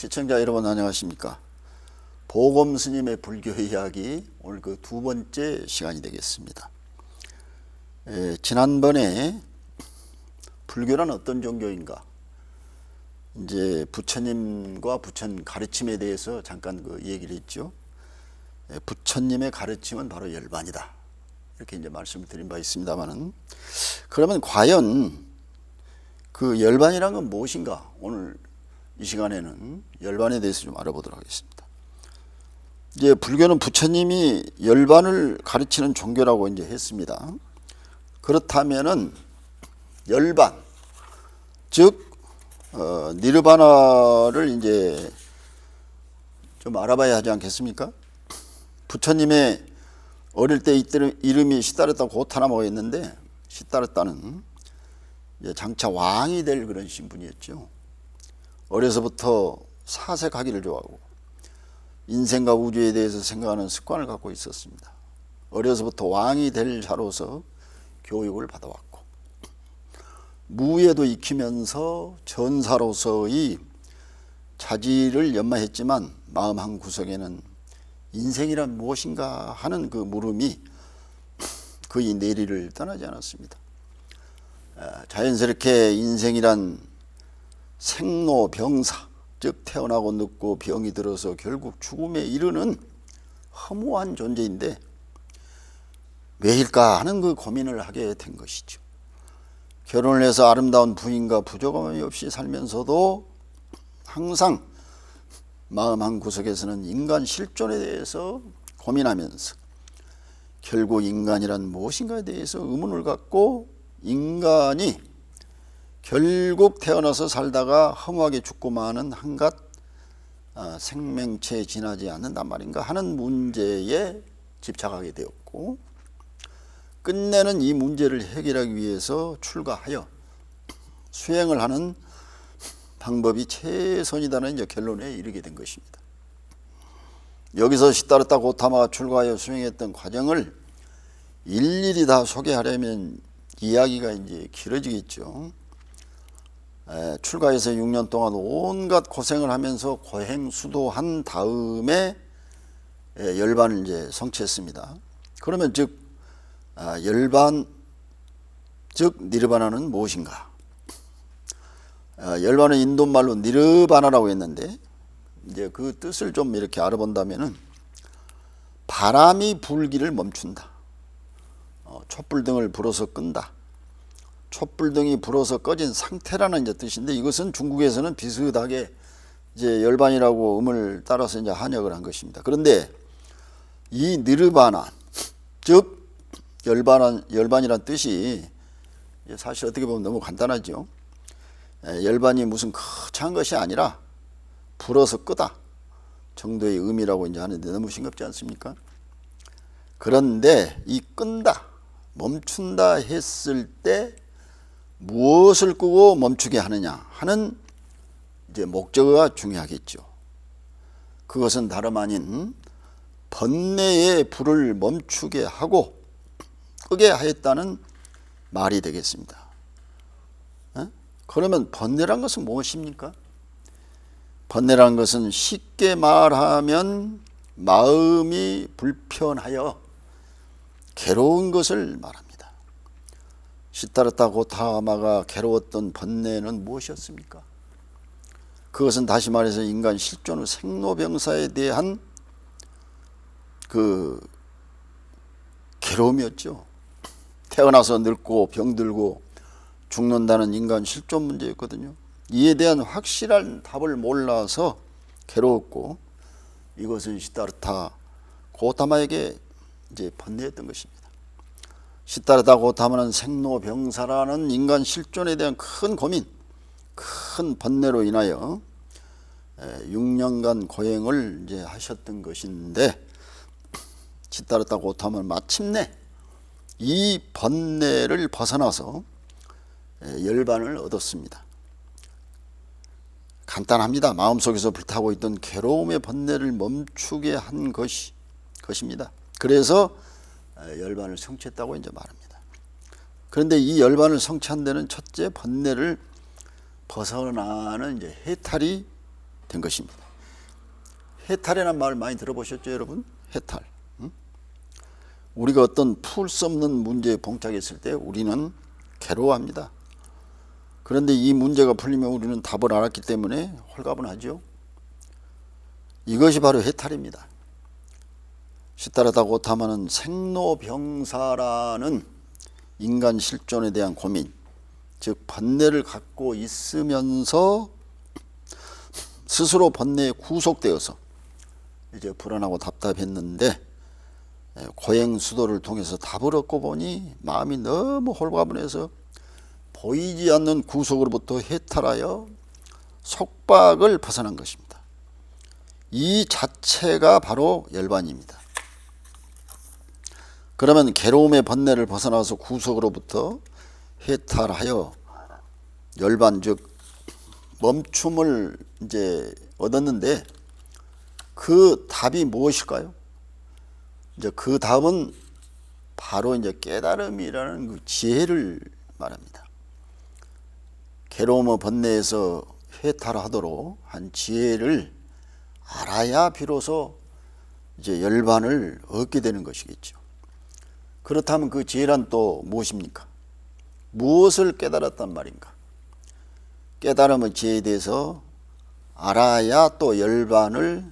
시청자 여러분 안녕하십니까? 보검 스님의 불교 이야기 오늘 그 두 번째 시간이 되겠습니다. 에, 지난번에 불교란 어떤 종교인가? 이제 부처님과 부처님 가르침에 대해서 잠깐 그 얘기를 했죠. 에, 부처님의 가르침은 바로 열반이다. 이렇게 이제 말씀을 드린 바 있습니다만은 그러면 과연 그 열반이란 건 무엇인가? 오늘 이 시간에는 열반에 대해서 좀 알아보도록 하겠습니다. 이제 불교는 부처님이 열반을 가르치는 종교라고 이제 했습니다. 그렇다면은 열반 즉 어, 니르바나를 이제 좀 알아봐야 하지 않겠습니까? 부처님의 어릴 때 이름이 시다르타 고타나모였는데 시다르타는 장차 왕이 될 그런 신분이었죠. 어려서부터 사색하기를 좋아하고 인생과 우주에 대해서 생각하는 습관을 갖고 있었습니다. 어려서부터 왕이 될 자로서 교육을 받아왔고 무예도 익히면서 전사로서의 자질을 연마했지만 마음 한 구석에는 인생이란 무엇인가 하는 그 물음이 그의 내리를 떠나지 않았습니다. 아, 자연스럽게 인생이란 생로병사 즉 태어나고 늙고 병이 들어서 결국 죽음에 이르는 허무한 존재인데 왜일까 하는 그 고민을 하게 된 것이죠. 결혼을 해서 아름다운 부인과 부족함이 없이 살면서도 항상 마음 한 구석에서는 인간 실존에 대해서 고민하면서 결국 인간이란 무엇인가에 대해서 의문을 갖고 인간이 결국 태어나서 살다가 허무하게 죽고 마는 한갓 아, 생명체에 지나지 않는단 말인가 하는 문제에 집착하게 되었고 끝내는 이 문제를 해결하기 위해서 출가하여 수행을 하는 방법이 최선이다는 결론에 이르게 된 것입니다. 여기서 시다르타 고타마가 출가하여 수행했던 과정을 일일이 다 소개하려면 이야기가 이제 길어지겠죠. 에, 출가해서 6년 동안 온갖 고생을 하면서 고행 수도한 다음에 에, 열반을 이제 성취했습니다. 그러면 즉 아, 열반 즉 니르바나는 무엇인가? 아, 열반은 인도 말로 니르바나라고 했는데 이제 그 뜻을 좀 이렇게 알아본다면은 바람이 불기를 멈춘다. 어, 촛불 등을 불어서 끈다. 촛불 등이 불어서 꺼진 상태라는 이제 뜻인데 이것은 중국에서는 비슷하게 이제 열반이라고 음을 따라서 이제 한역을 한 것입니다. 그런데 이 느르바나 즉 열반한 열반이란 뜻이 사실 어떻게 보면 너무 간단하죠. 에, 열반이 무슨 거창한 것이 아니라 불어서 끄다 정도의 의미라고 이제 하는데 너무 싱겁지 않습니까? 그런데 이 끈다 멈춘다 했을 때 무엇을 끄고 멈추게 하느냐 하는 이제 목적어가 중요하겠죠. 그것은 다름 아닌 번뇌의 불을 멈추게 하고 끄게 하였다는 말이 되겠습니다. 에? 그러면 번뇌란 것은 무엇입니까? 번뇌란 것은 쉽게 말하면 마음이 불편하여 괴로운 것을 말합니다. 시타르타 고타마가 괴로웠던 번뇌는 무엇이었습니까? 그것은 다시 말해서 인간 실존의 생로병사에 대한 그 괴로움이었죠. 태어나서 늙고 병들고 죽는다는 인간 실존 문제였거든요. 이에 대한 확실한 답을 몰라서 괴로웠고 이것은 시타르타 고타마에게 이제 번뇌했던 것입니다. 시타르타 고타마는 생로병사라는 인간 실존에 대한 큰 고민, 큰 번뇌로 인하여 6년간 고행을 이제 하셨던 것인데 시타르타 고타마는 마침내 이 번뇌를 벗어나서 열반을 얻었습니다. 간단합니다. 마음속에서 불타고 있던 괴로움의 번뇌를 멈추게 한 것이 것입니다. 그래서 열반을 성취했다고 이제 말합니다. 그런데 이 열반을 성취한 데는 첫째 번뇌를 벗어나는 이제 해탈이 된 것입니다. 해탈이라는 말 많이 들어보셨죠, 여러분? 해탈. 응? 우리가 어떤 풀 수 없는 문제에 봉착했을 때 우리는 괴로워합니다. 그런데 이 문제가 풀리면 우리는 답을 알았기 때문에 홀가분하죠. 이것이 바로 해탈입니다. 시타르다 고타마는 생로병사라는 인간 실존에 대한 고민, 즉 번뇌를 갖고 있으면서 스스로 번뇌에 구속되어서 이제 불안하고 답답했는데 예, 고행 수도를 통해서 답을 얻고 보니 마음이 너무 홀가분해서 보이지 않는 구속으로부터 해탈하여 속박을 벗어난 것입니다. 이 자체가 바로 열반입니다. 그러면 괴로움의 번뇌를 벗어나서 구속으로부터 해탈하여 열반 즉 멈춤을 이제 얻었는데 그 답이 무엇일까요? 이제 그 답은 바로 이제 깨달음이라는 그 지혜를 말합니다. 괴로움의 번뇌에서 해탈하도록 한 지혜를 알아야 비로소 이제 열반을 얻게 되는 것이겠죠. 그렇다면 그 지혜란 또 무엇입니까? 무엇을 깨달았단 말인가? 깨달음의 지혜에 대해서 알아야 또 열반을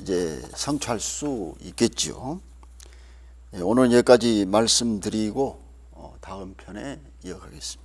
이제 성취할 수 있겠죠. 예, 오늘 여기까지 말씀드리고 어, 다음 편에 이어가겠습니다.